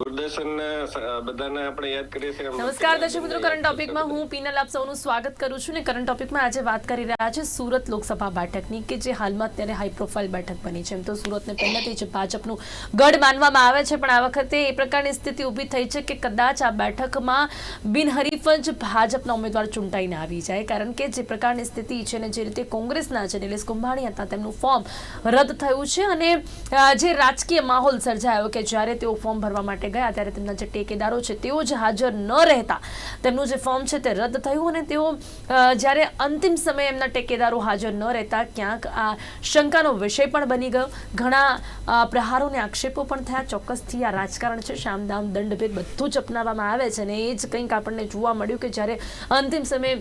દૂરદર્શનના બધાને આપણે યાદ કરીએ છીએ નમસ્કાર દર્શક મિત્રો કરંટ ટોપિકમાં હું પીનલ આપ સૌનું સ્વાગત કરું છું ને કરંટ ટોપિકમાં આજે વાત કરી રહ્યા છે સુરત લોકસભા બેઠકની કે જે હાલમાં અત્યારે હાઈ પ્રોફાઇલ બેઠક બની છે. એમ તો સુરતને પહેલાંથી જ ભાજપનું ગઢ માનવામાં આવે છે પણ આ વખતે એ પ્રકારની સ્થિતિ ઊભી થઈ છે કે કદાચ આ બેઠકમાં બિનહરીફ જ ભાજપના ઉમેદવાર ચૂંટાઈને આવી જાય. કારણ કે જે પ્રકારની સ્થિતિ છે ને જે રીતે કોંગ્રેસના છે નિલેશ કુંભાણી હતા તેમનું ફોર્મ રદ થયું છે અને જે રાજકીય માહોલ સર્જાયો કે જ્યારે તેઓ ફોર્મ ભરવા માટે ગયા ત્યારે તેમના જે ટેકેદારો છે તેઓ જ હાજર ન રહેતા. તેમનું જે ફોર્મ છે તે રદ થયું અને તેઓ જ્યારે અંતિમ સમયે એમના ટેકેદારો હાજર ન રહેતા, ક્યાંક આ શંકાનો વિષય પણ બની ગયો. ઘણા પ્રહારોને આક્ષેપો પણ થયા. ચોક્કસથી આ રાજકારણ છે. શામદામ દંડભેદ બધું જ અપનાવવામાં આવે છે અને એ જ કંઈક આપણને જોવા મળ્યું કે જ્યારે અંતિમ સમયે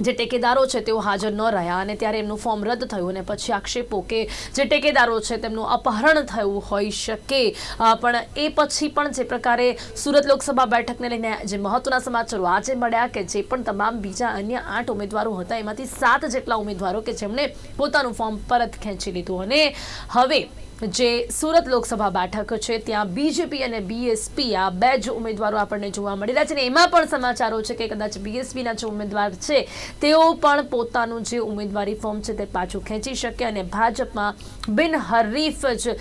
જે ટેકેદારો છે તેઓ હાજર ન રહ્યા અને ત્યારે એમનું ફોર્મ રદ થયું અને પછી આક્ષેપો કે જે ટેકેદારો છે તેમનું અપહરણ થયું હોઈ શકે. પણ એ પછી પણ જે પ્રકારે સુરત લોકસભા બેઠકને લઈને જે મહત્વના સમાચારો આજે મળ્યા કે જે પણ તમામ બીજા અન્ય આઠ ઉમેદવારો હતા, એમાંથી સાત જેટલા ઉમેદવારો કે જેમણે પોતાનું ફોર્મ પરત ખેંચી લીધું. અને હવે જે સુરત લોકસભા બેઠક છે, ત્યાં બીજેપી અને બીએસપી આ બે જ ઉમેદવારો આપણને જોવા મળી રહ્યા છે અને એમાં પણ સમાચારો છે કે કદાચ બીએસપીના જે ઉમેદવાર છે, તેઓ પણ પોતાનું જે ઉમેદવારી ફોર્મ છે તે પાછું ખેંચી શકે અને ભાજપમાં બિનહરીફ જ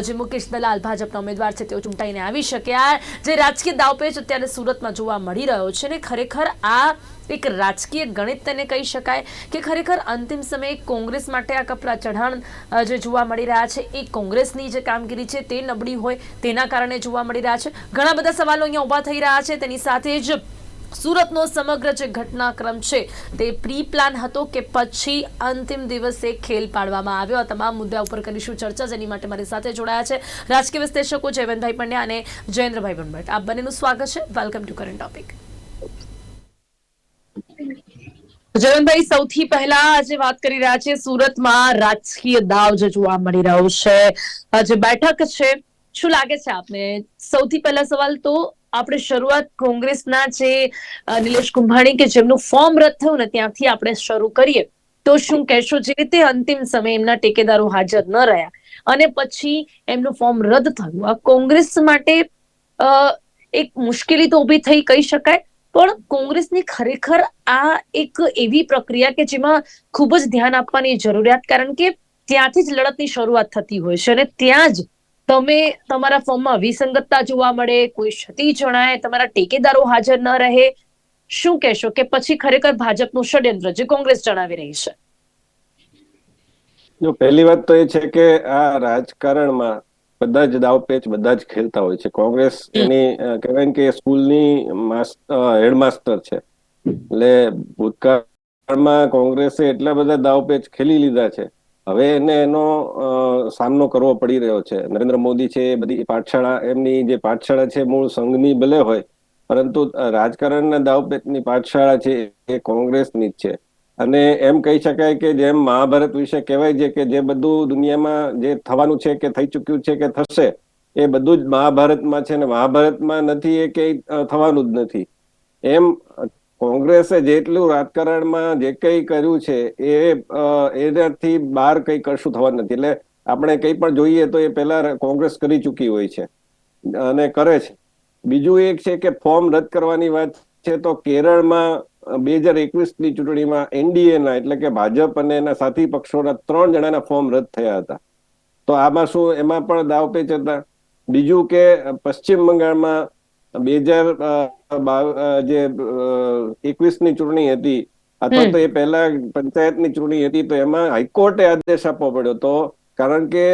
જે મુકેશ દલાલ ભાજપના ઉમેદવાર છે, તેઓ ચૂંટાઈને આવી શકે આ જે રાજકીય દાવપેચ અત્યારે સુરતમાં જોવા મળી રહ્યો છે ને ખરેખર આ એક રાજકીય ગણિત તેને કહી શકાય કે ખરેખર અંતિમ સમયે કોંગ્રેસ માટે આ કપરા ચઢાણ જે જોવા મળી રહ્યા છે, એ કોંગ્રેસની જે કામગીરી છે તે નબળી હોય તેના કારણે જોવા મળી રહ્યા છે. ઘણા બધા સવાલો અહીંયા ઊભા થઈ રહ્યા છે. તેની સાથે જ સુરતનો સમગ્ર જે ઘટનાક્રમ છે તે પ્રી પ્લાન હતો કે પછી અંતિમ દિવસે ખેલ પાડવામાં આવ્યો. આ તમામ મુદ્દા ઉપર કરીશું ચર્ચા. જેની માટે મારી સાથે જોડાયા છે રાજકીય વિશ્લેષકો જયવંતભાઈ પંડ્યા અને જયેન્દ્રભાઈ ભંભટ આ બંનેનું સ્વાગત છે. Welcome to current topic Jayvantbhai, સૌથી પહેલા આજે વાત કરી રહ્યા છે સુરતમાં રાજકીય દાવ જે જોવા મળી રહ્યો છે. આજે બેઠક છે. શું લાગે છે આપને? સૌથી પહેલા સવાલ તો આપણે શરૂઆત કોંગ્રેસના જે નિલેશ કુંભાણી કે જેમનું ફોર્મ રદ થયું ને ત્યાંથી આપણે શરૂ કરીએ. તો શું કહેશો? જે રીતે અંતિમ સમયે એમના ટેકેદારો હાજર ન રહ્યા અને પછી એમનું ફોર્મ રદ થયું. આ કોંગ્રેસ માટે એક મુશ્કેલી તો ઊભી થઈ, કહી શકાય. પણ કોંગ્રેસની ખરેખર આ એક એવી પ્રક્રિયા કે જેમાં ખૂબ જ ધ્યાન આપવાની જરૂરિયાત, કારણ કે ત્યાંથી જ લડતની શરૂઆત થતી હોય છે અને ત્યાં જ તમે તમારા ફોર્મમાં વિસંગતતા જોવા મળે, કોઈ ક્ષતિ જણાય, તમારા ટેકેદારો હાજર ન રહે. શું કહેશો કે પછી ખરેખર ભાજપનું ષડયંત્ર જે કોંગ્રેસ જણાવી રહી છે? જો પહેલી વાત તો એ છે કે આ રાજકારણમાં બધા જ દાવપેચ બધા જ ખેલતા હોય છે. કોંગ્રેસ એની કહેવાય કે સ્કૂલની હેડમાસ્ટર છે. એટલે ભૂતકાળમાં કોંગ્રેસે એટલા બધા દાવ પેચ ખેલી લીધા છે. હવે એને એનો સામનો કરવો પડી રહ્યો છે. નરેન્દ્ર મોદી છે બધી પાઠશાળા એમની જે પાઠશાળા છે મૂળ સંઘની ભલે હોય પરંતુ રાજકારણના દાવપેચની પાઠશાળા છે એ કોંગ્રેસની જ છે. અને એમ કહી શકાય કે જેમ મહાભારત વિશે કહેવાય છે કે જે બધું દુનિયામાં જે થવાનું છે કે થઈ ચૂક્યું છે કે થશે, એ બધું જ મહાભારતમાં છે ને મહાભારતમાં નથી એ કઈ થવાનું જ નથી. એમ કોંગ્રેસે જેટલું રાજકારણમાં જે કંઈ કર્યું છે એ એનાથી બહાર કંઈ કશું થવાનું નથી. એટલે આપણે કંઈ પણ જોઈએ તો એ પહેલા કોંગ્રેસ કરી ચૂકી હોય છે અને કરે છે. બીજું એક છે કે ફોર્મ રદ કરવાની વાત છે તો કેરળમાં બે હજાર એકવીસની ચૂંટણીમાં એનડીએના એટલે કે ભાજપ અને એના સાથી પક્ષોના ત્રણ જણાના ફોર્મ રદ થયા હતા. તો આમાં શું એમાં પણ દાવપેચ હતા બીજું કે પશ્ચિમ બંગાળમાં બે હજાર જે એકવીસની ચૂંટણી હતી અથવા તો એ પહેલા પંચાયતની ચૂંટણી હતી તો એમાં હાઈકોર્ટે આદેશ આપવો પડ્યો. તો કારણ કે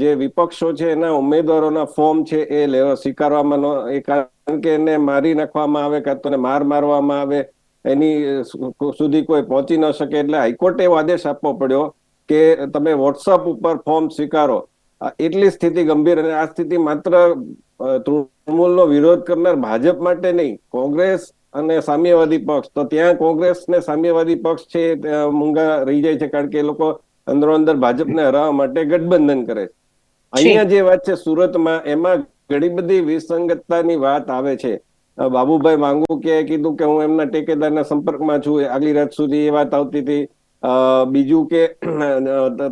જે વિપક્ષો છે એના ઉમેદવારોના ફોર્મ છે એ લેવા સ્વીકારવામાં ન- એ કારણ કે એને મારી નાખવામાં આવે કાં તો માર મારવામાં આવે એની સુધી કોઈ પહોંચી ન શકે એટલે હાઈકોર્ટે એવો આદેશ આપવો પડ્યો કે તમે વોટ્સઅપ ઉપર ફોર્મ સ્વીકારો. એટલી સ્થિતિ ગંભીર અને આ સ્થિતિ માત્ર તૃણમૂલનો વિરોધ કરનાર ભાજપ માટે નહીં કોંગ્રેસ અને સામ્યવાદી પક્ષ. તો ત્યાં કોંગ્રેસ ને સામ્યવાદી પક્ષ છે મૂંગા રહી જાય છે કારણ કે એ લોકો અંદરો અંદર ભાજપને હરાવવા માટે ગઠબંધન કરે છે. અહીંયા જે વાત છે સુરતમાં એમાં ઘણી બધી વિસંગતતાની વાત આવે છે. અ, માંગુ કે કીધું કે હું એમના ટેકેદારના સંપર્કમાં છું. આગલી રાત સુધી એ વાત આવતી હતી. બીજું કે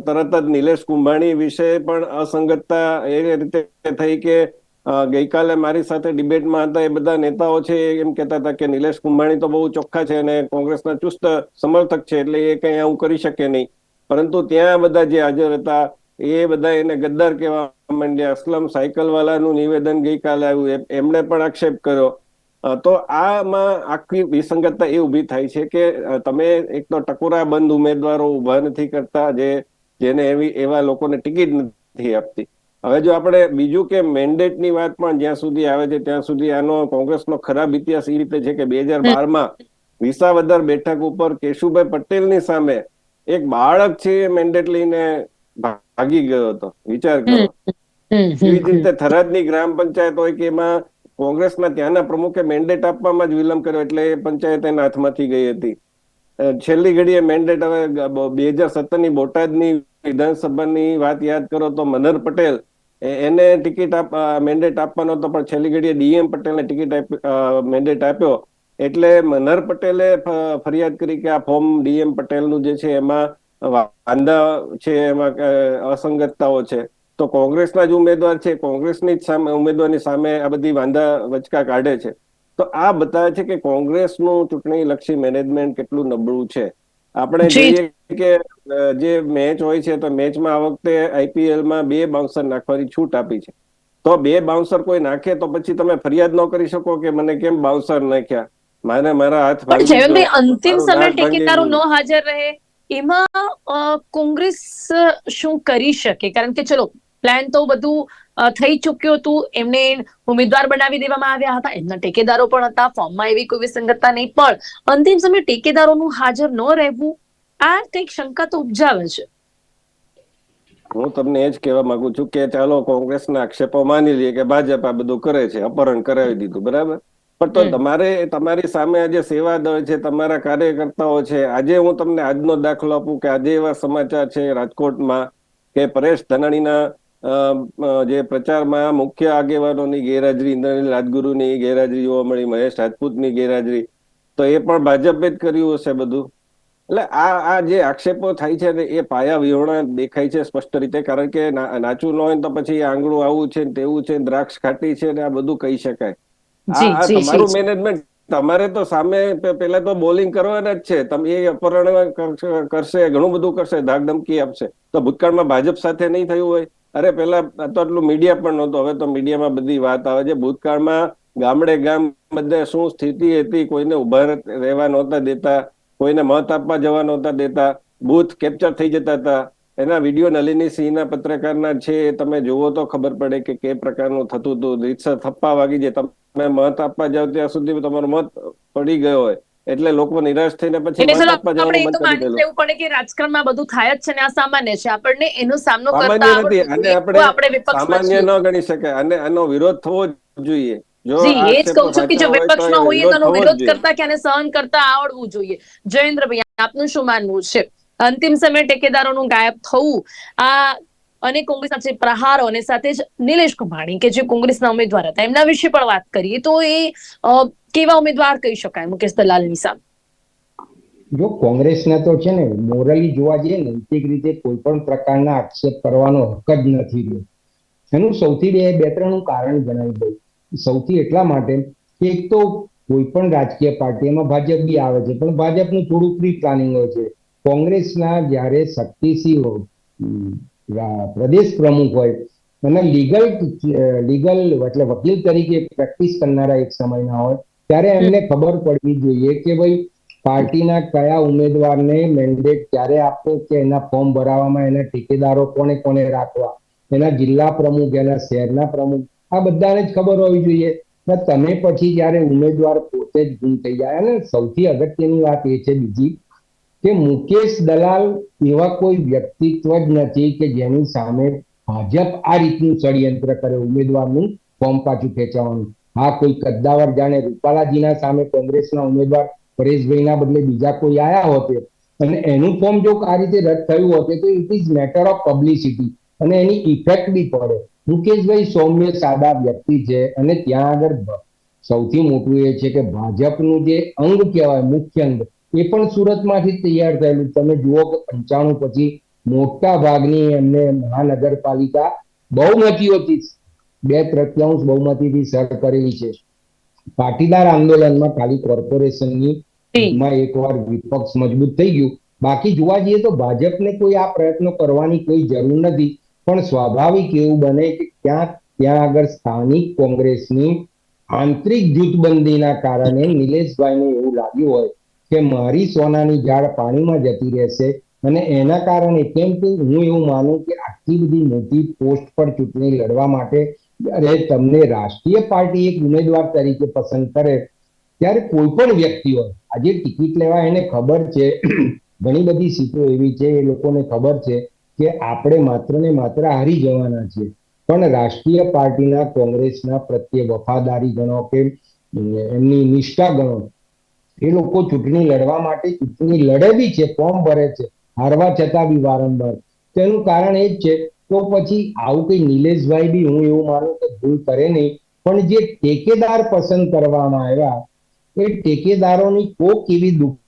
તરત જ નિલેશ કુંભાણી વિશે પણ અસંગતતા એ રીતે થઈ કે ગઈકાલે મારી સાથે ડિબેટમાં હતા. એ બધા નેતાઓ છે એમ કહેતા હતા કે નિલેશ કુંભાણી તો બહુ ચોખ્ખા છે અને કોંગ્રેસના ચુસ્ત સમર્થક છે એટલે એ કંઈ આવું કરી શકે નહીં. પરંતુ ત્યાં બધા જે હાજર હતા એ બધા એને ગદ્દાર કહેવા માંડ્યા. અસલમ સાયકલ વાળાનું નિવેદન ગઈકાલે આવ્યું. એમ- એમણે પણ આક્ષેપ કર્યો. તો આમાં આખી વિસંગતતા એ ઊભી થાય છે કે તમે એક તો ટકોરા બંધ ઉમેદવારો ઊભા નથી કરતા જે જેને એવી એવા લોકોને ટિકિટ નથી આપતી. હવે જો આપણે બીજું કે મેન્ડેટની વાત પણ જ્યાં સુધી આવે છે ત્યાં સુધી આનો કોંગ્રેસનો ખરાબ ઇતિહાસ એ રીતે છે કે બે હજાર બારમાં વિસાવદર બેઠક ઉપર કેશુભાઈ પટેલની સામે એક બાળક છે એ મેન્ડેટ લઈને ભાગી ગયો હતો વિચાર કરો. એવી જ રીતે થરાદની ગ્રામ પંચાયત હોય કે એમાં કોંગ્રેસના ત્યાંના પ્રમુખે મેન્ડેટ આપવામાં જ વિલંબ કર્યો એટલે એ પંચાયત એના હાથમાંથી ગઈ હતી. છેલ્લી ઘડીએ મેન્ડેટ હવે બે હજાર સત્તરની બોટાદની વિધાનસભાની વાત યાદ કરો તો મનહર પટેલ એને ટિકિટ આપ મેન્ડેટ આપવાનો હતો, પણ છેલ્લી ઘડીએ ડીએમ પટેલને ટિકિટ મેન્ડેટ આપ્યો. એટલે મનહર પટેલે ફરિયાદ કરી કે આ ફોર્મ ડીએમ પટેલનું જે છે એમાં વાંધા છે, એમાં અસંગતતાઓ છે. તો કોંગ્રેસના જ ઉમેદવાર છે કોંગ્રેસની જ સામે ઉમેદવારની સામે આ બધી વાંધા વચકા કાઢે છે. તો આ બતાવે છે કે કોંગ્રેસનું ચૂંટણી લક્ષી મેનેજમેન્ટ કેટલું નબળું છે. આપણે જોઈએ કે જે મેચ હોય છે તો મેચમાં આ વખતે આઈપીએલમાં બે બાઉન્સર નાખવાની છૂટ આપી છે. તો બે બાઉન્સર કોઈ નાખે તો પછી તમે ફરિયાદ ન કરી શકો કે મને કેમ બાઉન્સર નાખ્યા? મારે મારા હાથ અંતિમ સમય ટેકેદારો ન હાજર રહે. એમાં કોંગ્રેસ શું કરી શકે? કારણ કે ચલો પ્લાન તો બધું થઈ ચૂક્યું હતું. એમને ઉમેદવાર બનાવી દેવામાં આવ્યા હતા. એમના ટેકેદારો પણ હતા. ફોર્મમાં એવી કોઈ વિસંગતતા નહીં. પણ અંતિમ સમય ટેકેદારોનું હાજર ન રહેવું, આ કંઈક શંકા તો ઉપજાવે છે. હું તમને એ જ કહેવા માંગુ છું કે ચાલો કોંગ્રેસના આક્ષેપો માની લઈએ કે ભાજપ આ બધું કરે છે, અપહરણ કરાવી દીધું. બરાબર? પણ તો તમારે તમારી સામે આજે સેવા દળ છે તમારા કાર્યકર્તાઓ છે. આજે હું તમને આજનો દાખલો આપું કે આજે એવા સમાચાર છે રાજકોટમાં કે પરેશ ધનાણીના જે પ્રચારમાં મુખ્ય આગેવાનોની ગેરહાજરી ઇન્દ્રનીલ રાજગુરુની ગેરહાજરી જોવા મળી મહેશ રાજપૂતની ગેરહાજરી. તો એ પણ ભાજપે જ કર્યું હશે બધું. એટલે આ આ જે આક્ષેપો થાય છે ને એ પાયા વિહોણા દેખાય છે સ્પષ્ટ રીતે કારણ કે નાચું ન હોય તો પછી આંગળું આવું છે ને તેવું છે દ્રાક્ષ ખાટી છે ને આ બધું કહી શકાય. તમારું મેનેજમેન્ટ તમારે તો સામે પેલા તો બોલિંગ કરવાના જ છે. તમે એ અપહરણ કરશે- ઘણું બધું કરશે ધાક ધમકી આપશે. તો ભૂતકાળમાં ભાજપ સાથે નહીં થયું હોય. અરે પેલા તો આટલું મીડિયા પણ નહોતું. હવે તો મીડિયામાં બધી વાત આવે છે. ભૂતકાળમાં ગામડે ગામ બધે શું સ્થિતિ હતી કોઈને ઊભા રહ- રહેવા નહોતા દેતા કોઈને મત આપવા જવા નહોતા દેતા. બૂથ કેપ્ચર થઈ જતા હતા. એના વીડિયો નલિની સિંહના પત્રકારના છે તમે જુઓ તો ખબર પડે કે કે પ્રકારનું થતું હતું. રીતસર થપ્પા વાગી જાય તમે મત આપવા જાવ ત્યાં સુધી તમારો મત પડી ગયો હોય. એટલે લોકો નિરાશ થઈને પછી મત આપવા જવાનું બંધ કરી દેલું પડે કે રાજકારણમાં બધું થાય જ છે ને આ સામાન્ય છે. આપણને એનો સામનો કરતા નથી. તો આપણે સામાન્ય ન ગણી શકાય અને આનો વિરોધ થવો જોઈએ. જો એ જ કહું છું કે જો વિપક્ષમાં હોઈએ તો વિરોધ કરતા કે આને સહન કરતા આવડવું જોઈએ. જયેન્દ્રભાઈ આપનું શું માનવું છે? અંતિમ સમયે ટેકેદારોનું ગાયબ થવું, આ અને કોંગ્રેસના જે પ્રહારો અને સાથે જ નિલેશ કુંભાણી કે જે કોંગ્રેસના ઉમેદવાર હતા, એમના વિશે પણ વાત કરીએ તો એ કેવા ઉમેદવાર કહી શકાય? મુકેશ દલાલની સામે. જો કોંગ્રેસને તો છે ને, મોરલી જોવા જઈએ નૈતિક રીતે કોઈ પણ પ્રકારના આક્ષેપ કરવાનો હક જ નથી રહ્યો. એનું સૌથી બે બે ત્રણ કારણ જણાવી દઉં. સૌથી એટલા માટે કે એક તો કોઈ પણ રાજકીય પાર્ટી એમાં ભાજપ બી આવે છે, પણ ભાજપનું થોડું પ્રી પ્લાનિંગ હોય છે. કોંગ્રેસના જ્યારે શક્તિસિંહ પ્રદેશ પ્રમુખ હોય અને લીગલ લીગલ એટલે વકીલ તરીકે પ્રેક્ટિસ કરનારા એક સમયના હોય ત્યારે એમને ખબર પડવી જોઈએ કે ભાઈ પાર્ટીના કયા ઉમેદવારને મેન્ડેટ ક્યારે આપવો કે એના ફોર્મ ભરાવામાં એના ઠેકેદારો કોને કોને રાખવા? એના જિલ્લા પ્રમુખ એના શહેરના પ્રમુખ આ બધાને જ ખબર હોવી જોઈએ. ને તમે પછી જ્યારે ઉમેદવાર પોતે જ ગુમ થઈ જાય અને સૌથી અગત્યની વાત એ છે બીજી કે મુકેશ દલાલ એવા કોઈ વ્યક્તિત્વ જ નથી કે જેની સામે ભાજપ આ રીતનું ષડયંત્ર કરે, ઉમેદવારનું ફોર્મ પાછું ખેંચવાનું. હા, કોઈ કદ્દાવર જાણે રૂપાલાજીના સામે કોંગ્રેસના ઉમેદવાર પરેશભાઈના બદલે બીજા કોઈ આયા હોતે અને એનું ફોર્મ જો આ રીતે રદ થયું હોતે તો it is matter of publicity અને એની ઇફેક્ટ બી પડે. મુકેશભાઈ સૌમ્ય સાદા વ્યક્તિ છે અને ત્યાં આગળ સૌથી મોટું એ છે કે ભાજપનું જે અંગ કહેવાય, મુખ્ય અંગ એ પણ સુરતમાંથી તૈયાર થયેલું. તમે જુઓ કે પંચાણું પછી મોટા ભાગની એમને મહાનગરપાલિકા બહુમતીઓથી બે તૃતીયાંશ બહુમતીથી સર કરેલી છે. પાટીદાર આંદોલનમાં ખાલી કોર્પોરેશનની માં એકવાર વિપક્ષ મજબૂત થઈ ગયું. બાકી જોવા જઈએ તો ભાજપને કોઈ આ પ્રયત્નો કરવાની કોઈ જરૂર નથી. પણ સ્વાભાવિક એવું બને કે ક્યાંક ત્યાં આગળ સ્થાનિક કોંગ્રેસની આંતરિક જૂથબંધીના કારણે નિલેશભાઈને એવું લાગ્યું હોય કે મારી સોનાની ઝાડ પાણીમાં જતી રહેશે અને એના કારણે કેમ કે હું એવું માનું કે આટલી બધી મોટી પોસ્ટ પર ચૂંટણી લડવા માટે જ્યારે તમને રાષ્ટ્રીય પાર્ટી એક ઉમેદવાર તરીકે પસંદ કરે, ત્યારે કોઈ પણ વ્યક્તિ હોય, આજે ટિકિટ લેવા એને ખબર છે, ઘણી બધી સીટો એવી છે, એ લોકોને ખબર છે કે આપણે માત્ર ને માત્ર હારી જવાના છે પણ રાષ્ટ્રીય પાર્ટીના કોંગ્રેસના પ્રત્યે વફાદારી ગણો કે એમની નિષ્ઠા ગણો એ લોકો ચૂંટણી લડવા માટે ચૂંટણી લડે બી છે, ફોર્મ ભરે છે, હારવા છતાં બી વારંવાર. તેનું કારણ એ જ છે, તો પછી આવું કઈ નિલેશભાઈ બી હું એવું માનું કે ભૂલ કરે નહીં, પણ જે ટેકેદાર પસંદ કરવામાં આવ્યા, એ ટેકેદારોની કોક એવી દુઃખ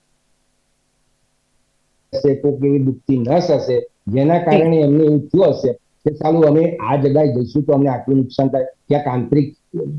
હશે, કોક એવી દુઃખતી નસ હશે, જેના કારણે એમને એવું થયું હશે કે સારું અમે આ જગ્યાએ જઈશું તો અમને આટલું નુકસાન થાય. ક્યાંક આંતરિક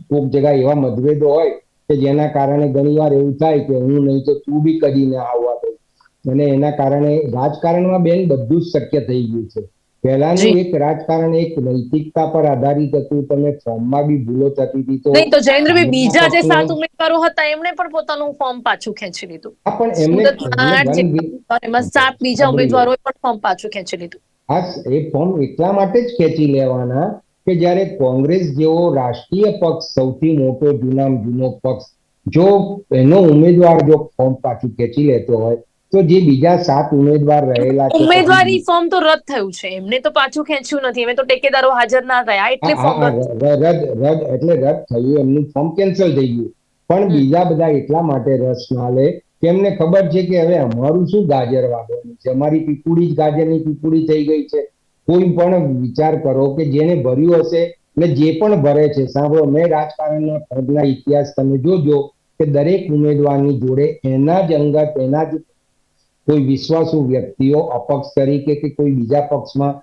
કોક જગ્યાએ એવા મતભેદો હોય કે જેના કારણે ઘણીવાર એવું થાય કે હું નહીં તો તું બી કદીને આવવા દઉં અને એના કારણે રાજકારણમાં બેન બધું જ શક્ય થઈ ગયું છે. પહેલાનું. એક રાજકારણ એક નૈતિકતા પર આધારિત હતું. તમે ફોર્મમાં બી ભૂલો થતી હતી તો નહીં તો જયેન્દ્રભાઈ બીજા જે સાત ઉમેદવારો હતા એમણે પણ પોતાનું ફોર્મ પાછું ખેંચી લીધું. પણ એમને સુરતમાં આઠ એમને જેટલા ઉમેદવાર, એમાં સાત બીજા ઉમેદવારોએ પણ ફોર્મ પાછું ખેંચી લીધું. હા એ ફોર્મ એટલા માટે જ ખેંચી લેવાના કે જ્યારે કોંગ્રેસ જેવો રાષ્ટ્રીય પક્ષ સૌથી મોટો જૂનામાં જૂનો પક્ષ જો એનો ઉમેદવાર જો ફોર્મ પાછું ખેંચી લેતો હોય તો જે બીજા સાત ઉમેદવાર રહેલા છે ઉમેદવારી ફોર્મ તો રદ થયું છે. એમને તો પાછું ખેંચ્યું નથી. એમે તો ટેકેદારો હાજર ના થયા. એટલે ફોર્મ રદ રદ એટલે રદ થયું. એમનું ફોર્મ કેન્સલ થઈ ગયું. પણ બીજા બધા એટલા માટે રસ ના લે કે એમને ખબર છે કે હવે અમારું શું ગાજર વાગવાનું છે? અમારી પીપુડી જ ગાજરની પીપુડી થઈ ગઈ છે. કોઈ પણ વિચાર કરો કે જેને ભર્યું હશે ને જે પણ ભરે છે. સાંભળો, મેં રાજકારણના પદના ઇતિહાસ તમે જોજો કે દરેક ઉમેદવારની જોડે એના જ અંગત, એના જ કોઈ વિશ્વાસુ વ્યક્તિઓ અપક્ષ તરીકે કે કોઈ બીજા પક્ષમાં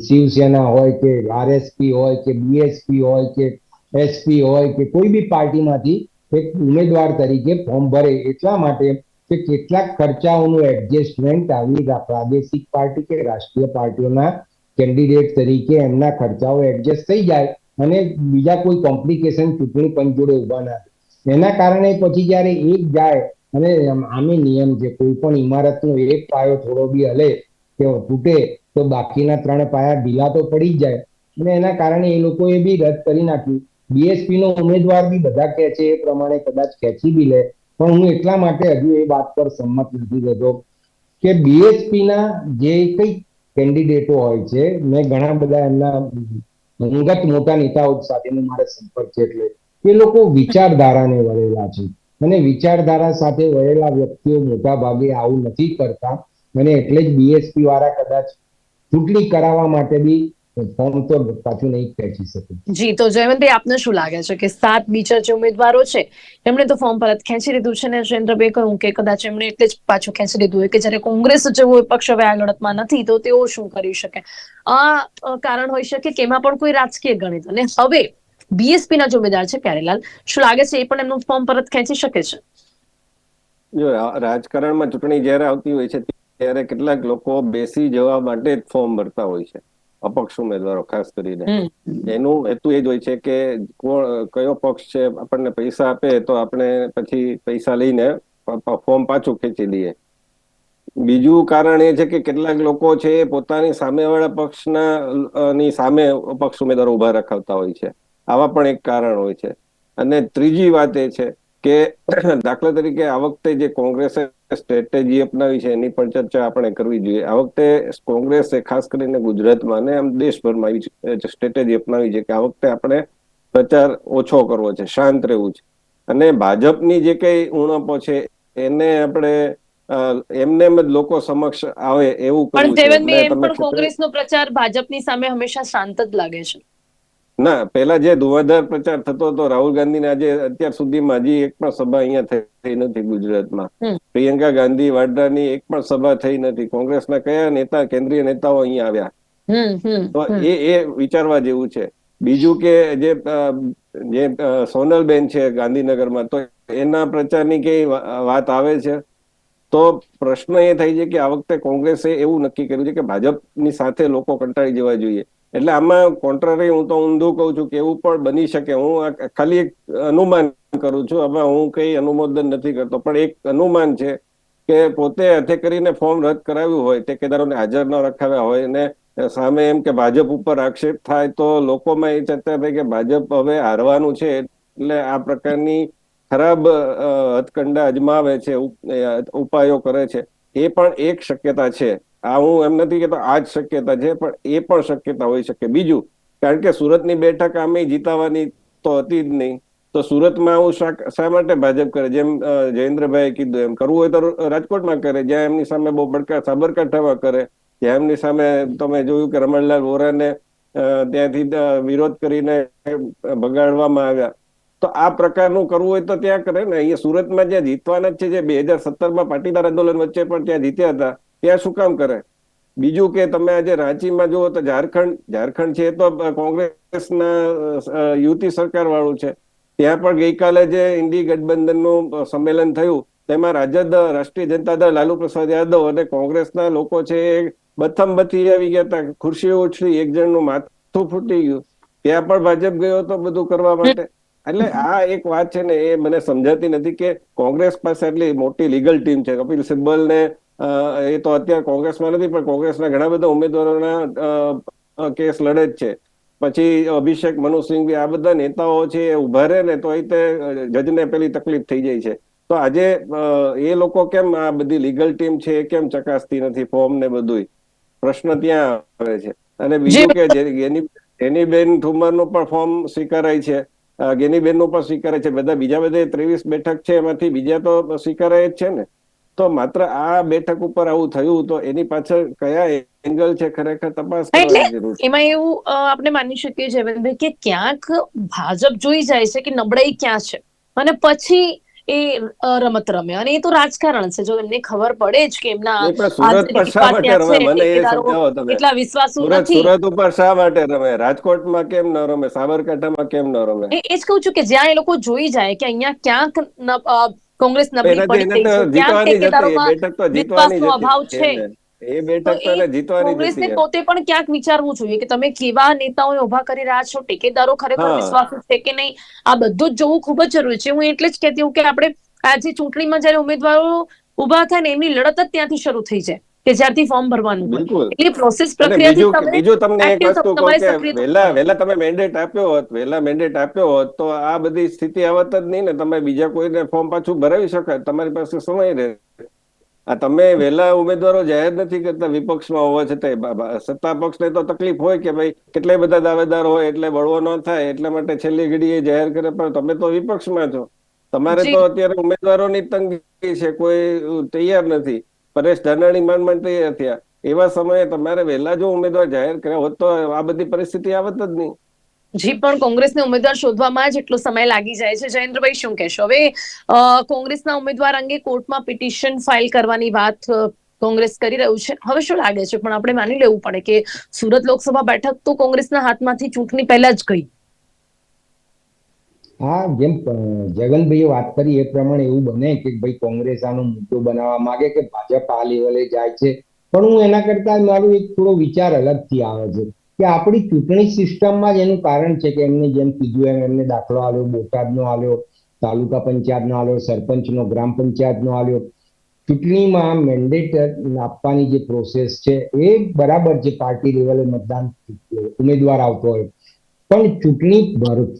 શિવસેના હોય કે આરએસપી હોય કે બીએસપી હોય કે એસપી હોય કે કોઈ બી પાર્ટીમાંથી એક ઉમેદવાર તરીકે ફોર્મ ભરે એટલા માટે કે કેટલાક ખર્ચાઓનું એડજસ્ટમેન્ટ આવી પ્રાદેશિક પાર્ટી કે રાષ્ટ્રીય પાર્ટીઓના કેન્ડિડેટ તરીકે એમના ખર્ચાઓ એડજસ્ટ થઈ જાય અને બીજા કોઈ કોમ્પ્લિકેશન ચૂંટણી પંચ જોડે ઊભા ના એના કારણે પછી જ્યારે એક જાય અને આમ- નિયમ છે, કોઈ પણ ઇમારતનો એક પાયો થોડો બી હલે કે તૂટે, તો બાકીના ત્રણ પાયા ઢીલા તો પડી જ જાય. અને એના કારણે એ લોકોએ બી રદ કરી નાખ્યું. બીએસપી નો ઉમેદવાર બી બધા કહે છે, એ પ્રમાણે કદાચ ખેંચી બી લે. પણ હું એટલા માટે હજુ એ વાત પર સંમત નથી થતો કે બીએસપી ના જે કઈ કેન્ડિડેટો હોય છે, મેં ઘણા બધા એમના અંગત મોટા નેતાઓ સાથેનો મારે સંપર્ક છે એટલે એ લોકો વિચારધારાને વળેલા છે. અને વિચારધારા સાથે વળેલા વ્યક્તિઓ મોટા ભાગે આવું નથી કરતા. અને એટલે જ બીએસપી વાળા કદાચ ચૂંટણી કરાવવા માટે બી ફોર્મ તો પાછું નહીં ખેંચી શકે. જી તો જયવંતભાઈ આપને શું લાગે છે કે સાત બીજા જે ઉમેદવારો છે એમણે તો ફોર્મ પરત ખેંચી લીધું છે ને? જયેન્દ્રભાઈ કહ્યું કે કદાચ એમણે એટલે જ પાછું ખેંચી લીધું હોય કે જ્યારે કોંગ્રેસ જેવો પક્ષ હવે આ લડતમાં નથી તો તેઓ શું કરી શકે? આ કારણ હોઈ શકે કે એમાં પણ કોઈ રાજકીય ગણિત અને હવે બીએસપી ના જે ઉમેદવાર છે પ્યારેલાલ શું લાગે છે એ પણ એમનું ફોર્મ પરત ખેંચી શકે છે? જો રાજકારણમાં ચૂંટણી જ્યારે આવતી હોય છે ત્યારે કેટલાક લોકો બેસી જવા માટે જ ફોર્મ ભરતા હોય છે. અપક્ષ ઉમેદવારો? ખાસ કરીને. એનું હેતુ એ જ હોય છે કે કોણ કયો પક્ષ છે આપણને પૈસા આપે તો આપણે પછી પૈસા લઈને ફોર્મ પાછું ખેંચી લઈએ. બીજું કારણ એ છે કે કેટલાક લોકો છે એ પોતાની સામેવાળા પક્ષના ની સામે અપક્ષ ઉમેદવારો ઊભા રખાવતા હોય છે. આવા પણ એક કારણ હોય છે. અને ત્રીજી વાત એ છે કે દાખલા તરીકે આ વખતે જે કોંગ્રેસે સ્ટ્રેટેજી અપનાવી છે એની પણ ચર્ચા આપણે કરવી જોઈએ. આ વખતે કોંગ્રેસે ખાસ કરીને ગુજરાતમાં અને આમ દેશભરમાં આવી સ્ટ્રેટેજી અપનાવી છે કે આ વખતે આપણે પ્રચાર ઓછો કરવો છે શાંત રહેવું છે. અને ભાજપની જે કઈ ઉણપો છે એને આપણે એમને એમ જ લોકો સમક્ષ આવે એવું પણ દેવનભાઈ એમ પણ કોંગ્રેસનો પ્રચાર ભાજપની સામે હંમેશા શાંત જ લાગે છે. ના પેલા જે ધુવાધાર પ્રચાર થતો હતો રાહુલ ગાંધીને આજે અત્યાર સુધીમાં હજી એક પણ સભા અહીંયા થઈ નથી ગુજરાતમાં. પ્રિયંકા ગાંધી વાડ્રાની એક પણ સભા થઈ નથી. કોંગ્રેસના કયા નેતા કેન્દ્રીય નેતાઓ અહીંયા આવ્યા? તો એ એ વિચારવા જેવું છે. બીજું કે જે જે સોનલબેન છે ગાંધીનગરમાં તો એના પ્રચારની કઈ વાત આવે છે? તો પ્રશ્ન એ થાય છે કે આ વખતે કોંગ્રેસે એવું નક્કી કર્યું છે કે ભાજપની સાથે લોકો કંટાળી જવા જોઈએ. એટલે આમાં કોન્ટ્રારી હું તો ઊંધું કહું છું કે એવું પણ બની શકે. હું ખાલી એક અનુમાન કરું છું. આમાં હું કઈ અનુમોદન નથી કરતો. પણ એક અનુમાન છે કે પોતે હાથે કરીને ફોર્મ રદ કરાવ્યું હોય ઠેકેદારોને હાજર ન રખાવ્યા હોય અને સામે એમ કે ભાજપ ઉપર આક્ષેપ થાય તો લોકોમાં એ ચર્ચા થાય કે ભાજપ હવે હારવાનું છે એટલે આ પ્રકારની ખરાબ હથકંડા અજમાવે છે, ઉપ- ઉપાયો કરે છે. એ પણ એક શક્યતા છે. આ હું એમ નથી કહેતો, આ જ શક્યતા છે, પણ એ પણ શક્યતા હોઈ શકે. બીજું, કારણ કે સુરતની બેઠક આમે જીતાવાની તો હતી જ નહીં. તો સુરતમાં આવું શા માટે ભાજપ કરે? જેમ જયેન્દ્રભાઈએ કીધું એમ, કરવું હોય તો રાજકોટમાં કરે, જ્યાં એમની સામે બહુ બડકા સાબરકાંઠામાં કરે, જ્યાં એમની સામે તમે જોયું કે રમણલાલ વોરાને ત્યાંથી વિરોધ કરીને ભગાડવામાં આવ્યા. તો આ પ્રકારનું કરવું હોય તો ત્યાં કરે ને. અહીંયા સુરતમાં જ્યાં જીતવાના જ છે, જે બે હજાર સત્તરમાં પાટીદાર આંદોલન વચ્ચે પણ ત્યાં જીત્યા હતા ત્યાં શું કામ કરે? બીજું કે તમે આજે રાંચીમાં જુઓ તો ઝારખંડ ઝારખંડ છે તો કોંગ્રેસના યુતિ સરકાર વાળું છે. ત્યાં પણ ગઈકાલે જે ઇન્ડી ગઠબંધનનું સંમેલન થયું, તેમાં રાજદ, રાષ્ટ્રીય જનતા દળ, લાલુ પ્રસાદ યાદવ અને કોંગ્રેસના લોકો છે એ બથમ બથી આવી ગયા હતા. ખુરશીઓ ઉછળી, એક જણનું માથું ફૂટી ગયું. ત્યાં પણ ભાજપ ગયો હતો બધું કરવા માટે. એટલે આ એક વાત છે ને એ મને સમજાતી નથી કે કોંગ્રેસ પાસે એટલી મોટી લીગલ ટીમ છે. કપિલ સિબ્બલ ને એ તો અત્યારે કોંગ્રેસમાં નથી પણ કોંગ્રેસના ઘણા બધા ઉમેદવારોના કેસ લડે જ છે. પછી અભિષેક મનુ સિંઘવી આ બધા નેતાઓ છે એ ઊભા રહે ને તો એ જજને પેલી તકલીફ થઈ જાય છે. તો આજે એ લોકો કેમ આ બધી લીગલ ટીમ છે એ કેમ ચકાસતી નથી ફોર્મ ને બધુંય? પ્રશ્ન ત્યાં આવે છે. અને બીજું કે એની ગેની ગેનીબેન ઠુમરનું પણ ફોર્મ સ્વીકારાય છે. અ, ગેનીબેનનું પણ સ્વીકારાય છે. બધા બીજા બધા ત્રેવીસ બેઠક છે એમાંથી બીજા તો સ્વીકારાય જ છે ને? તો માત્ર આ બેઠક ઉપર આવું થયું તો એની પાછળ કયા એંગલ છે ખરેખર તપાસ એટલે એમાં એવું આપણે માની શકીએ જયવંતભાઈ કે ક્યાંક ભાજપ જોઈ જાય છે કે નબળાઈ ક્યાં છે? અને પછી એ રમત રમે. અને એ તો રાજકારણ છે. જો એમને ખબર પડે જ કે એમના એટલા વિશ્વાસુ નથી. સુરત ઉપર શા માટે રમે? રાજકોટમાં કેમ ન રમે? સાબરકાંઠામાં કેમ ન રમે? એ જ કહું છું કે જ્યાં એ લોકો જોઈ જાય કે અહીંયા ક્યાંક કોંગ્રેસ નબળી પડી છે. ક્યાંક વિશ્વાસનો અભાવ છે. એ બેઠક તો જીતવાની કોંગ્રેસને પોતે પણ ક્યાંક વિચારવું જોઈએ કે તમે કેવા નેતાઓને ઊભા કરી રહ્યા છો? ટેકેદારો ખરેખર વિશ્વાસ વિશ્વાસુ છે કે નહીં? આ બધું જ જોવું ખૂબ જ જરૂરી છે. હું એટલે જ કહેતી હું કે આપણે આજે ચૂંટણીમાં જ્યારે ઉમેદવારો ઊભા થાય ને એમની લડત જ ત્યાંથી શરૂ થઈ જાય. કે જ્યારથી ફોર્મ ભરવાનું હોય. એટલે પ્રોસેસ પ્રક્રિયાથી તમે બીજું તમને એક વસ્તુ કહું કે વેલા. વહેલા તમે મેન્ડેટ આપ્યો હોત વેલા મેન્ડેટ આપ્યો હોત તો આ બધી સ્થિતિ આવત જ નહીં ને તમે બીજા કોઈને ફોર્મ પાછું ભરાવી શકો તમારી પાસે સમય રહે. આ તમે વહેલા ઉમેદવારો જાહેર નથી કરતા વિપક્ષમાં હોવા છતાંય. સત્તા પક્ષને તો તકલીફ હોય કે ભાઈ કેટલાય બધા દાવેદાર હોય એટલે બળવો ન થાય એટલા માટે છેલ્લી ઘડીએ જાહેર કરે પણ તમે તો વિપક્ષમાં છો. તમારે તો અત્યારે ઉમેદવારોની તંગી છે કોઈ તૈયાર નથી. પરેશ ધાનાણી માંડ તૈયાર થયા. એવા સમયે તમારે વહેલા જો ઉમેદવાર જાહેર કર્યા હોત તો આ બધી પરિસ્થિતિ આવત જ નહીં. જી, પણ કોંગ્રેસને ઉમેદવાર શોધવામાં જ એટલો સમય લાગી જાય છે. જયેન્દ્રભાઈ, શું કહેશો? હવે કોંગ્રેસના ઉમેદવાર અંગે કોર્ટમાં પિટિશન ફાઇલ કરવાની વાત કોંગ્રેસ કરી રહ્યું છે. હવે શું લાગે છે? પણ આપણે માની લેવું પડે કે સુરત લોકસભા બેઠક તો કોંગ્રેસના હાથમાંથી ચૂંટણી પહેલા જ ગઈ. હા, જેમ જગનભાઈએ વાત કરી એ પ્રમાણે એવું બને કે ભાઈ કોંગ્રેસ આનો મુદ્દો બનાવવા માંગે કે ભાજપ આ લેવલે જાય છે. પણ હું એના કરતા મારો એક થોડો વિચાર અલગથી આવે છે કે આપણી ચૂંટણી સિસ્ટમમાં જ એનું કારણ છે કે એમને જેમ કીધું એમ એમને દાખલો આવ્યો બોટાદનો આવ્યો તાલુકા પંચાયતનો આવ્યો સરપંચનો, ગ્રામ પંચાયતનો આવ્યો ચૂંટણીમાં મેન્ડેટ આપવાની જે પ્રોસેસ છે એ બરાબર છે પાર્ટી લેવલે મતદાન ઉમેદવાર આવતો હોય. પણ ચૂંટણી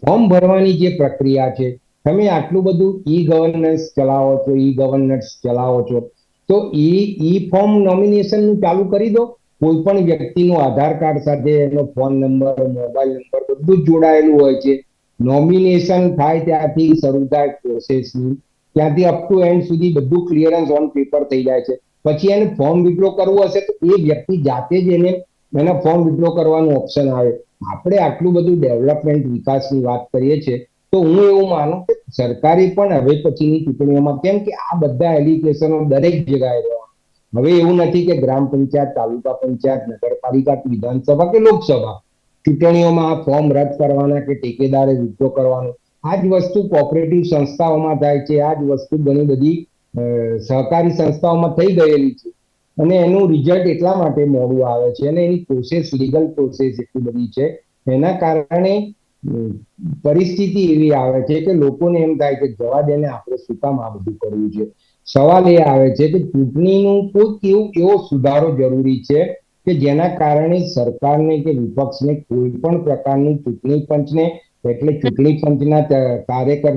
ફોર્મ ભરવાની જે પ્રક્રિયા છે, તમે આટલું બધું ઈ ગવર્નન્સ ચલાવો છો ઈ ગવર્નન્સ ચલાવો છો, તો ઈ ઈ ફોર્મ નોમિનેશનનું ચાલુ કરી દો. કોઈ પણ વ્યક્તિનું આધાર કાર્ડ સાથે એનો ફોન નંબર, મોબાઈલ નંબર બધું જોડાયેલું હોય છે. નોમિનેશન થાય ત્યાંથી શરૂ થાય પ્રોસેસની ત્યાંથી અપ ટુ એન્ડ સુધી બધું ક્લિયરન્સ ઓન પેપર થઈ જાય છે. પછી એને ફોર્મ વિડ્રો કરવું હશે તો એ વ્યક્તિ જાતે જ એને, એના ફોર્મ વિડ્રો કરવાનું ઓપ્શન આવે. આપણે આટલું બધું ડેવલપમેન્ટ વિકાસની વાત કરીએ છીએ, તો હું એવું માનું કે સરકારે પણ હવે પછીની ચૂંટણીઓમાં કેમ કે આ બધા એલિગેશનો દરેક જગ્યાએ રહેવા હવે એવું નથી કે ગ્રામ પંચાયત, તાલુકા પંચાયત, નગરપાલિકા, વિધાનસભા કે લોકસભા ચૂંટણીઓમાં આ ફોર્મ રદ કરવાના કે ટેકેદારે વિડ્રો કરવાનો. આ જ વસ્તુ કોઓપરેટિવ સંસ્થાઓમાં થાય છે, આ જ વસ્તુ ઘણી બધી સહકારી સંસ્થાઓમાં થઈ ગયેલી છે. અને એનું રિઝલ્ટ એટલા માટે મોડું આવે છે અને એની પ્રોસેસ લીગલ પ્રોસેસ એટલી બધી છે. એના કારણે પરિસ્થિતિ એવી આવે છે કે લોકોને એમ થાય કે જવા દેને આપણે શું કામ આ બધું કરવું છે. સવાલ એ આવે છે કે ચૂંટણીનું કોઈક એવું એવો સુધારો જરૂરી છે કે જેના કારણે સરકારને કે વિપક્ષને કોઈ પણ પ્રકારનું ચૂંટણી પંચને, એટલે ચૂંટણી પંચના કાર્યકર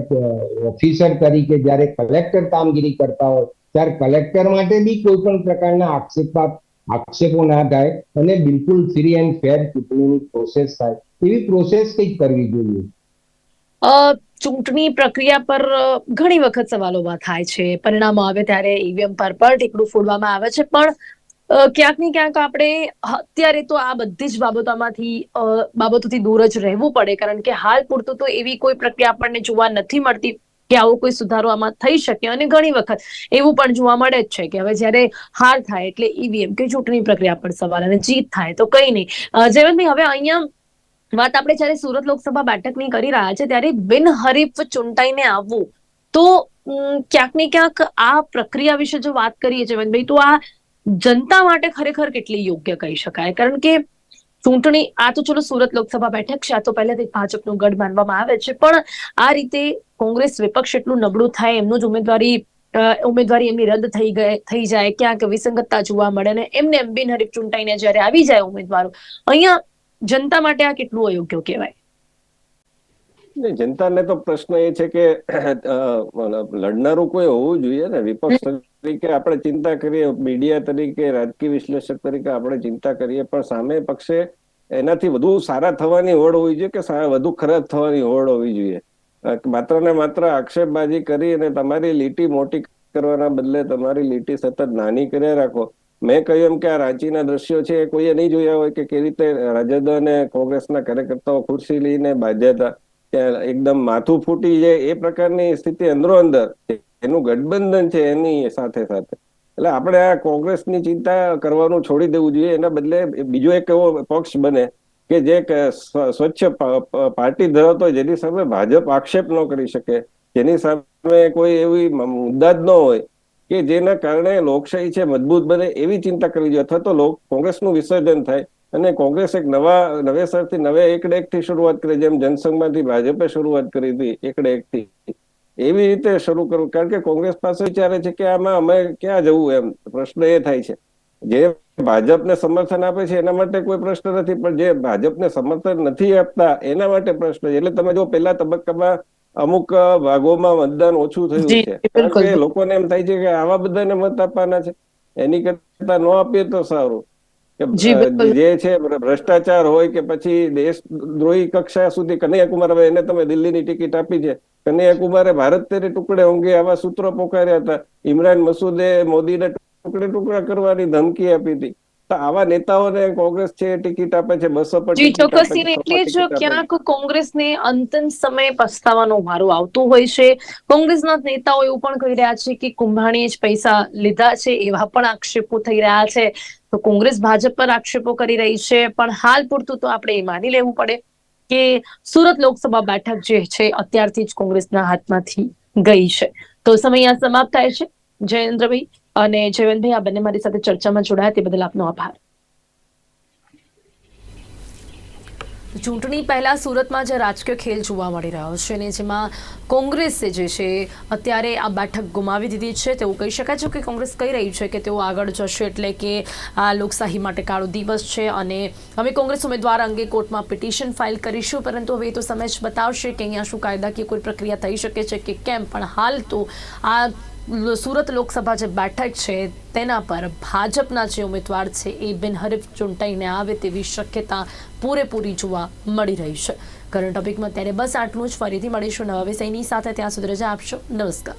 ઓફિસર તરીકે જ્યારે કલેક્ટર કામગીરી કરતા હોય ત્યારે કલેક્ટર માટે બી કોઈ પણ પ્રકારના આક્ષેપાત આક્ષેપો ના થાય અને બિલકુલ ફ્રી એન્ડ ફેર ચૂંટણીની પ્રોસેસ થાય. એવી પ્રોસેસ કંઈક કરવી જોઈએ? ચૂંટણી પ્રક્રિયા પર ઘણી વખત સવાલો થાય છે. પરિણામો આવે ત્યારે ઈવીએમ પર પણ ટીકડું ફોડવામાં આવે છે. પણ ક્યાંક ને ક્યાંક આપણે અત્યારે તો આ બધી જ બાબતોમાંથી બાબતોથી દૂર જ રહેવું પડે. કારણ કે હાલ પૂરતું તો એવી કોઈ પ્રક્રિયા આપણને જોવા નથી મળતી. કે આવો કોઈ સુધારો આમાં થઈ શકે અને ઘણી વખત એવું પણ જોવા મળે જ છે કે હવે જ્યારે હાર થાય એટલે ઈવીએમ કે ચૂંટણી પ્રક્રિયા પર સવાલ અને જીત થાય તો કઈ નહીં. જયવંતભાઈ હવે અહીંયા વાત આપણે જ્યારે સુરત લોકસભા બેઠકની કરી રહ્યા છે ત્યારે બિનહરીફ ચૂંટાઈને આવવું, તો ક્યાંક ને ક્યાંક આ પ્રક્રિયા વિશે જો વાત કરીએ જયવંતભાઈ તો આ જનતા માટે ખરેખર કેટલી યોગ્ય કહી શકાય? કારણ કે ચૂંટણી, આ તો ચલો સુરત લોકસભા બેઠક છે, આ તો પહેલાથી ભાજપનું ગઢ માનવામાં આવે છે, પણ આ રીતે કોંગ્રેસ વિપક્ષ એટલું નબળું થાય, એમનું જ ઉમેદવારી ઉમેદવારી એમની રદ થઈ ગઈ, થઈ જાય, ક્યાંક વિસંગતતા જોવા મળે ને એમને એમ બિનહરીફ ચૂંટાઈને જ્યારે આવી જાય ઉમેદવારો, અહીંયા જનતા માટે આ કેટલું અયોગ્ય કહેવાય? જનતાને તો પ્રશ્ન એ છે કે લડનારું કોઈ હોવું જોઈએ ને? વિપક્ષ તરીકે આપણે ચિંતા કરીએ મીડિયા તરીકે રાજકીય વિશ્લેષક તરીકે આપણે ચિંતા કરીએ પણ સામે પક્ષે એનાથી વધુ સારા થવાની હોડ હોવી જોઈએ કે વધુ ખરાબ થવાની હોડ હોવી જોઈએ? માત્ર ને માત્ર આક્ષેપબાજી કરી અને તમારી લીટી મોટી કરવાના બદલે તમારી લીટી સતત નાની કર્યા રાખો. મેં કહ્યું એમ કે આ રાંચીના દ્રશ્યો છે કોઈએ નહીં જોયા હોય કે કેવી રીતે રાજદ અને કોંગ્રેસના કાર્યકર્તાઓ ખુરશી લઈને બાજ્યા હતા? એકદમ માથું ફૂટી જાય એ પ્રકારની સ્થિતિ અંદરો અંદર, એનું ગઠબંધન છે એની સાથે સાથે. એટલે આપણે આ કોંગ્રેસની ચિંતા કરવાનું છોડી દેવું જોઈએ, એના બદલે બીજો એક એવો પક્ષ બને કે જે સ્વચ્છ પાર્ટી ધરાવતો હોય, જેની સામે ભાજપ આક્ષેપ ન કરી શકે, જેની સામે કોઈ એવી મુદ્દા જ ન હોય, કે જેના કારણે લોકશાહી છે, મજબૂત બને એવી ચિંતા કરવી જોઈએ. અથવા તો કોંગ્રેસનું વિસર્જન થાય અને કોંગ્રેસ એક નવા નવેસરથી નવે એકડે એકથી શરૂઆત કરી જેમ જનસંઘમાંથી ભાજપે શરૂઆત કરી હતી એકડે એકથી એવી રીતે શરૂ કરવું કારણ કે કોંગ્રેસ પાસે વિચારે છે કે આમાં અમે ક્યાં જવું એમ. પ્રશ્ન એ થાય છે. જે ભાજપને સમર્થન આપે છે એના માટે કોઈ પ્રશ્ન નથી પણ જે ભાજપને સમર્થન નથી આપતા એના માટે પ્રશ્ન એટલે તમે જો પહેલા તબક્કામાં અમુક ભાગોમાં મતદાન ઓછું થયું છે. કારણ કે લોકોને એમ થાય છે કે આવા બધાને મત આપવાના છે. એની કરતા ન આપીએ તો સારું. જી, છે ભ્રષ્ટાચાર હોય કે પછી દેશદ્રોહી કક્ષા સુધી કનૈયાકુમાર હવે એને તમે દિલ્હીની ટિકિટ આપી છે. કનૈયાકુમારે ભારત તેને ટુકડે હોંગે આવા સૂત્રો પોકાર્યા હતા. ઇમરાન મસૂદે મોદીને ટુકડે ટુકડા કરવાની ધમકી આપી હતી. તો આવા નેતાઓને કોંગ્રેસ છે ટિકિટ આપે છે બસો પર જી ચોક્કસથી એટલે જ. ક્યાંક કોંગ્રેસને અંતિમ સમયે પસ્તાવાનો વારો આવતો હોય છે. કોંગ્રેસના નેતાઓ એવું પણ કહી રહ્યા છે કે કુંભાણીએ જ પૈસા લીધા છે એવા પણ આક્ષેપો થઈ રહ્યા છે. તો કોંગ્રેસ ભાજપ પર આક્ષેપો કરી રહી છે પણ હાલ પૂરતું તો આપણે એ માની લેવું પડે કે સુરત લોકસભા બેઠક જે છે અત્યારથી જ કોંગ્રેસના હાથમાંથી ગઈ છે. તો સમય અહીંયા સમાપ્ત થાય છે. જયેન્દ્રભાઈ અને જયવંતભાઈ, આ બંને મારી સાથે ચર્ચામાં જોડાયા, તે બદલ આપનો આભાર. ચૂંટણી પહેલા સુરતમાં જે રાજકીય ખેલ જોવા મળી રહ્યો છે અને જેમાં કોંગ્રેસે જે છે, અત્યારે આ બેઠક ગુમાવી દીધી છે. તેવું કહી શકાય છે કે કોંગ્રેસ કહી રહી છે કે તેઓ આગળ જશે એટલે કે આ લોકશાહી માટે કાળો દિવસ છે અને અમે કોંગ્રેસ ઉમેદવાર અંગે કોર્ટમાં પિટિશન ફાઇલ કરીશું, પરંતુ હવે તો સમય જ બતાવશે કે અહીંયા શું કાયદાકીય કોઈ પ્રક્રિયા થઈ શકે છે કે કેમ. પણ હાલ તો આ સુરત લોકસભા જે બેઠક છે, તેના પર ભાજપના જે ઉમેદવાર છે, એ બિનહરીફ ચૂંટાઈને આવે તેવી શક્યતા પૂરેપૂરી જોવા મળી રહી છે. કરંટ ટોપિકમાં ત્યારે બસ આટલું જ. ફરીથી મળીશું નવા વિષયની સાથે. ત્યાં સુધી રજા આપશો. નમસ્કાર.